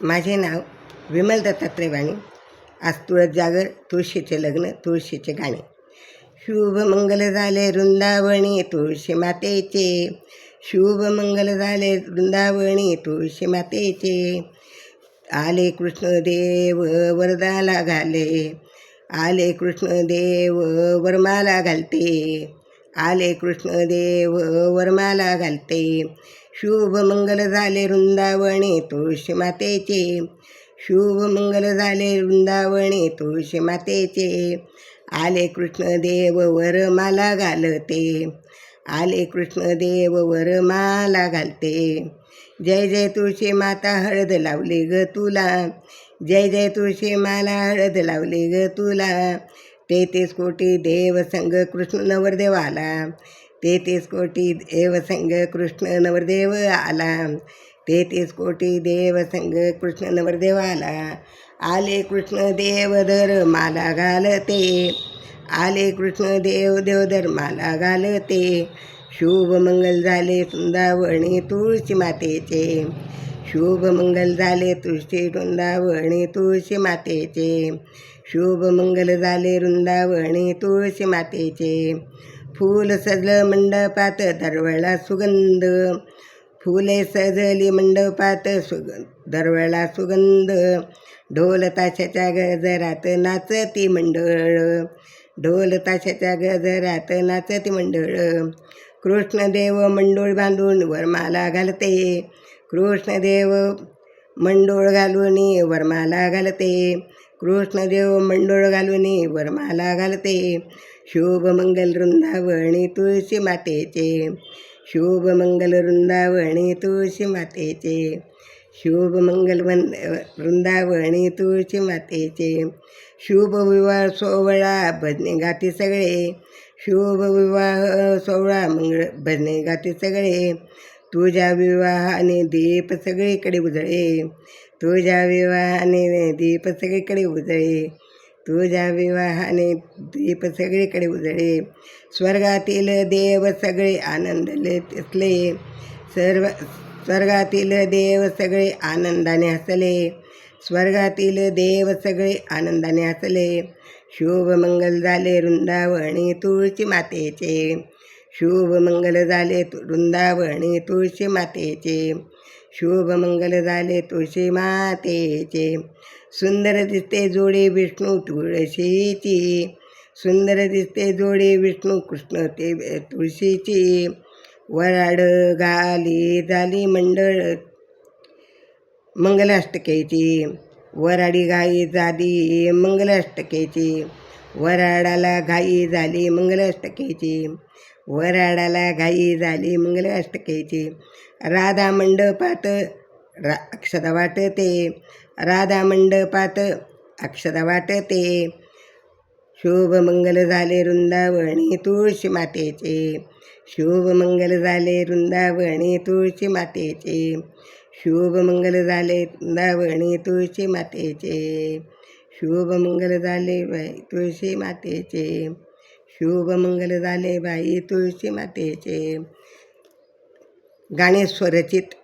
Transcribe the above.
माझे नाव विमल दत्तात्रय वाणी आज तुळस जागर तुळशीचे लग्न तुळशीचे गाणे. शुभ मंगल झाले वृंदावणी तुळशी मातेचे. शुभ मंगल झाले वृंदावणी तुळशी मातेचे. आले कृष्णदेव वरदाला घाले. आले कृष्णदेव वरमाला घालते. आले कृष्णदेव वरमाला घालते. शुभमंगल झाले वृंदावणे तुळशी मातेचे. शुभमंगल झाले वृंदावणे तुळशी मातेचे. आले कृष्णदेव वरमाला घालते. आले कृष्णदेव वरमाला घालते. जय जय तुळशी माता हळद लावली ग तुला. जय जय तुळशी माला हळद लावली ग तुला. तेहतीस कोटी देव संग कृष्ण नवरदेवाला. तेहतीस कोटी देव संग कृष्ण नवरदेव आला. तेहतीस कोटी देव संग कृष्ण नवरदेव आला. आले कृष्ण देव धर माला घालते. आले कृष्ण देव देवधर माला घालते. शुभ मंगल झाले वृंदावणी तुळशी मातेचे. शुभ मंगल झाले तुळशी वृंदावणी तुळशी मातेचे. शुभ मंगल झाले वृंदावणी तुळशी मातेचे. फूल सजलं मंडपात दरवळा सुगंध. फुले सजली मंडपात सुग दरवळा सुगंध. ढोल ताशाच्या गजरात नाचती मंडळ. ढोल ताशाच्या गजरात नाचती मंडळ. कृष्णदेव मंडोळ बांधून वरमाला घालते. कृष्णदेव मंडोळ घालून वरमाला घालते. कृष्णदेव मंडोळ घालून वरमाला घालते. शुभ मंगल वृंदावणी तुळशी मातेचे शुभ मंगल वृंदावणी तुळशी मातेचे शुभ मंगल वन वृंदावणी तुळशी मातेचे शुभ विवाह सोहळा भजने गाती सगळे शुभ विवाह सोहळा मंगळ भजने गाती सगळे तुझ्या विवाहाने दीप सगळीकडे उजळे तुझ्या विवाहाने दीप सगळीकडे उजळे तुझ्या विवाहाने दीप सगळीकडे उजळे. स्वर्गातील देव सगळे आनंदले असले. सर्व स्वर्गातील देव सगळे आनंदाने हसले. स्वर्गातील देव सगळे आनंदाने हसले. शुभ मंगल झाले वृंदावणी तुळशी मातेचे. शुभमंगल झाले तु- वृंदावणी तुळशी मातेचे. शुभमंगल झाले तुळशी मातेचे. सुंदर दिसते जोडे विष्णू तुळशीची. सुंदर दिसते जोडे विष्णू कृष्ण ते तुळशीची. वराड गाली झाली मंडळ मंगलाष्टकेची. वराडी गाई झाली मंगलाष्टकेची. वराडाला घाई झाली मंगलाष्टकेची. वराडाला घाई झाली मंगलाष्टकेची. राधा मंडपात रा अक्षदा वाटते. राधा मंडपात अक्षदा वाटते. शुभ मंगल झाले वृंदावणी तुळशी मातेचे. शुभ मंगल झाले वृंदावणी तुळशी मातेचे. शुभ मंगल झाले वृंदावणी तुळशी मातेचे. शुभ मंगल झाले बाई तुळशी मातेचे. शुभ मंगल झाले बाई तुळशी मातेचे गाणे स्वरचित